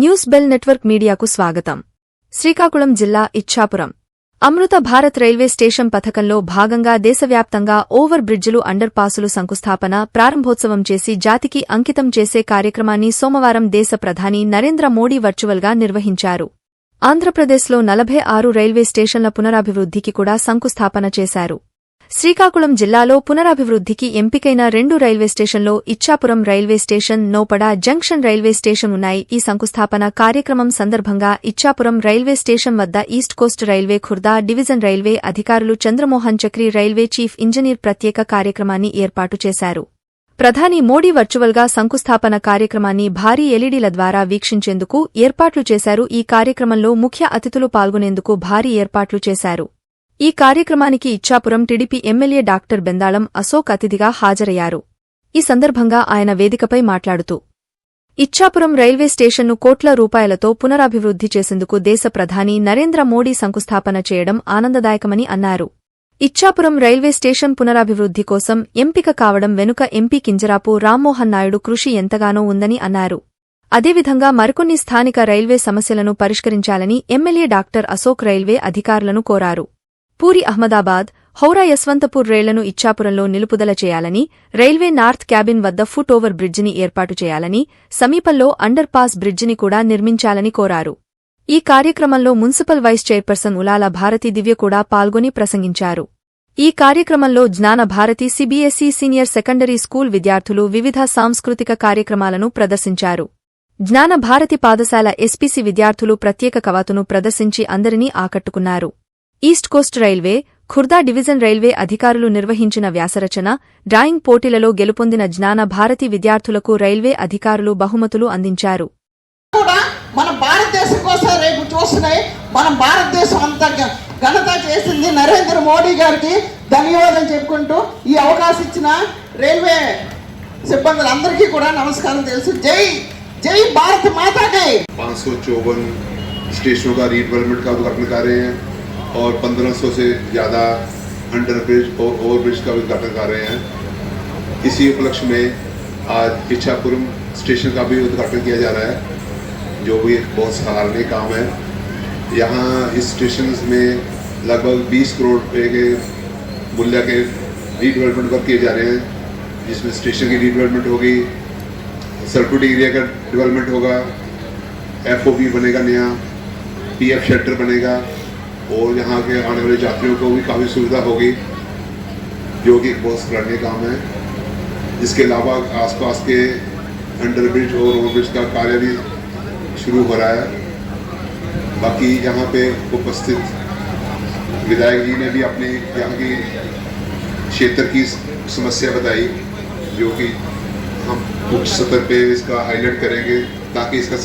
News bell network మీడియాకు స్వాగతం. శ్రీకాకుళం జిల్లా ఇచ్ఛాపురం అమృత భారత్ రైల్వే స్టేషన్ పథకంలో భాగంగా దేశవ్యాప్తంగా ఓవర్ బ్రిడ్జిలు అండర్ పాసులు శంకుస్థాపన ప్రారంభోత్సవం చేసి జాతికి అంకితం చేసే కార్యక్రమాన్ని సోమవారం దేశ ప్రధాని నరేంద్ర మోడీ వర్చువల్గా నిర్వహించారు. ఆంధ్రప్రదేశ్లో నలభై ఆరు రైల్వే స్టేషన్ల పునరాభివృద్ధికి కూడా శంకుస్థాపన చేశారు. శ్రీకాకుళం జిల్లాలో పునరాభివృద్ధికి ఎంపికైన రెండు రైల్వే స్టేషన్లో Ichchapuram railway station Naupada junction railway station ఉన్నాయి. ఈ శంకుస్థాపన కార్యక్రమం సందర్భంగా ఇచ్చాపురం రైల్వే స్టేషన్ వద్ద East Coast Railway Khurda division railway అధికారులు Chandramohan Chakri railway chief engineer ప్రత్యేక కార్యక్రమాన్ని ఏర్పాటు చేశారు. ప్రధాని మోడీ వర్చువల్గా శంకుస్థాపన కార్యక్రమాన్ని భారీ ఎల్ఈడీల ద్వారా వీక్షించేందుకు ఏర్పాట్లు చేశారు. ఈ కార్యక్రమంలో ముఖ్య అతిథులు పాల్గొనేందుకు భారీ ఏర్పాట్లు చేశారు. ఈ కార్యక్రమానికి Ichchapuram TDP MLA doctor Bendalam Ashok అతిథిగా హాజరయ్యారు. ఈ సందర్భంగా ఆయన వేదికపై మాట్లాడుతూ ఇచ్చాపురం రైల్వే స్టేషన్ను కోట్ల రూపాయలతో పునరాభివృద్ధి చేసేందుకు దేశ ప్రధాని నరేంద్ర మోడీ శంకుస్థాపన చేయడం ఆనందదాయకమని అన్నారు. ఇచ్చాపురం రైల్వే స్టేషన్ పునరాభివృద్ధి కోసం ఎంపిక కావడం వెనుక ఎంపీ కింజరాపు రామ్మోహన్ నాయుడు కృషి ఎంతగానో ఉందని అన్నారు. అదేవిధంగా మరికొన్ని స్థానిక రైల్వే సమస్యలను పరిష్కరించాలని ఎమ్మెల్యే డాక్టర్ అశోక్ రైల్వే అధికారులను కోరారు. పూరి అహ్మదాబాద్ హౌరా యశ్వంతపూర్ రైళ్ళను ఇచ్చాపురంలో నిలుపుదల చేయాలని రైల్వే నార్త్ క్యాబిన్ వద్ద ఫుట్ ఓవర్ బ్రిడ్జిని ఏర్పాటు చేయాలని సమీపంలో అండర్ పాస్ బ్రిడ్జిని కూడా నిర్మించాలని కోరారు. ఈ కార్యక్రమంలో municipal vice chairperson Ulala Bharathi Divya కూడా పాల్గొని ప్రసంగించారు. ఈ కార్యక్రమంలో Gnana Bharathi CBSE senior secondary school విద్యార్థులు వివిధ సాంస్కృతిక కార్యక్రమాలను ప్రదర్శించారు. జ్ఞాన భారతి పాదశాల ఎస్పీసీ విద్యార్థులు ప్రత్యేక కవాతును ప్రదర్శించి అందరినీ ఆకట్టుకున్నారు. East Coast Railway Khurda division railway అధికారులు నిర్వహించిన వ్యాసరచన డ్రాయింగ్ పోటీలలో గెలుపొందిన జ్ఞాన భారతి విద్యార్థులకు రైల్వే అధికారులు బహుమతులు అందించారు కూడా మన భారతదేశం కోసం రేపు చూస్తున్నాయి మన భారతదేశం అంతా గ- ఘనత చేసింది నరేంద్ర మోడీ గారికి ధన్యవాదం చెప్పుకుంటూ ఈ అవకాశం ఇచ్చిన రైల్వే సిబ్బందులందరికీ కూడా నమస్కారం తెలుసు జై జై భారత్ మాతాకి पाँच सौ चौवन स्टेशनों का रीडेवलपमेंट का उद्घाटन कर रहे हैं और 1500 से ज़्यादा अंडर ब्रिज और ओवर ब्रिज का उद्घाटन कर रहे हैं। इसी उपलक्ष्य में आज इच्छापुरम स्टेशन का भी उद्घाटन किया जा रहा है, जो भी एक बहुत सराहनीय काम है। यहाँ इस स्टेशन में लगभग 20 करोड़ रुपये के मूल्य के रीडेवलपमेंट वर्क किए जा रहे हैं, जिसमें स्टेशन की रीडेवलपमेंट होगी सर्कुट एरिया का डेवलपमेंट होगा एफओबी बनेगा नया पीएफ शेल्टर बनेगा और यहाँ के आने वाले यात्रियों को भी काफ़ी सुविधा होगी जो कि एक बहुत सराहनीय काम है इसके अलावा आसपास के अंडर ब्रिज और ओवर ब्रिज का कार्य भी शुरू हो रहा है बाकी यहाँ पे उपस्थित विधायक जी ने भी अपनी यहाँ की क्षेत्र की समस्या बताई जो कि हम उच्च सतह पे इसका हाईलाइट करेंगे ताकि इसका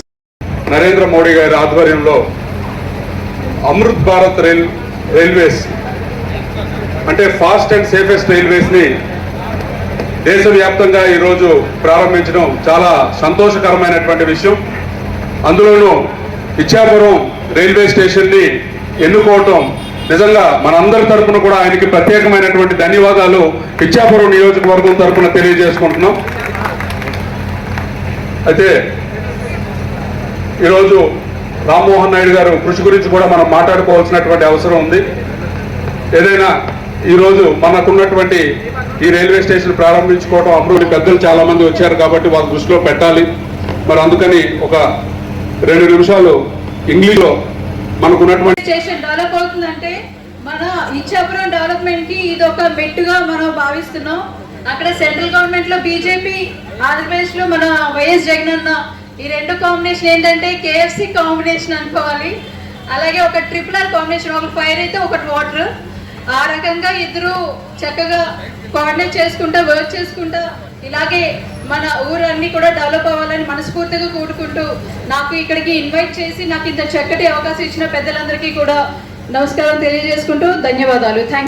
నరేంద్ర మోడీ గారి ఆధ్వర్యంలో అమృత్ భారత్ రైల్ రైల్వేస్ అంటే ఫాస్ట్ అండ్ సేఫెస్ట్ రైల్వేస్ని దేశవ్యాప్తంగా ఈరోజు ప్రారంభించడం చాలా సంతోషకరమైనటువంటి విషయం. అందులోనూ ఇచ్చాపురం రైల్వే స్టేషన్ని ఎన్నుకోవటం నిజంగా మనందరి తరఫున కూడా ఆయనకి ప్రత్యేకమైనటువంటి ధన్యవాదాలు ఇచ్చాపురం నియోజకవర్గం తరఫున తెలియజేసుకుంటున్నాం. అయితే ఈరోజు రామ్మోహన్ నాయుడు గారు కృషి గురించి కూడా మనం మాట్లాడుకోవాల్సినటువంటి అవసరం ఉంది. ఏదైనా ఈరోజు మనకున్నటువంటి ఈ రైల్వే స్టేషన్ ప్రారంభించుకోవడం అమృతి పెద్దలు చాలామంది వచ్చారు కాబట్టి వాళ్ళ దృష్టిలో పెట్టాలి. మరి అందుకని ఒక రెండు నిమిషాలు ఇంగ్లీష్లో మనకున్నటువంటి స్టేషన్ డెవలప్ అవుతుందంటే మన ఇచ్చాపురం డెవలప్మెంట్కి ఇది ఒక మెట్టుగా మనం భావిస్తున్నాం. అక్కడ సెంట్రల్ గవర్నమెంట్లో బీజేపీ ఆంధ్రప్రదేశ్లో మన వైఎస్ జగన్ అన్న ఈ రెండు కాంబినేషన్ ఏంటంటే కేఎఫ్సి కాంబినేషన్ అనుకోవాలి. అలాగే ఒక ట్రిపుల్ ఆర్ కాంబినేషన్ ఒక ఫైర్ అయితే ఒకటి వాటర్ ఆ రకంగా ఇద్దరు చక్కగా కోఆర్డినేట్ చేసుకుంటా వర్క్ చేసుకుంటా ఇలాగే మన ఊరన్నీ కూడా డెవలప్ అవ్వాలని మనస్ఫూర్తిగా కూడుకుంటూ నాకు ఇక్కడికి ఇన్వైట్ చేసి నాకు ఇంత చక్కటి అవకాశం ఇచ్చిన పెద్దలందరికీ కూడా నమస్కారం తెలియజేసుకుంటూ ధన్యవాదాలు. థ్యాంక్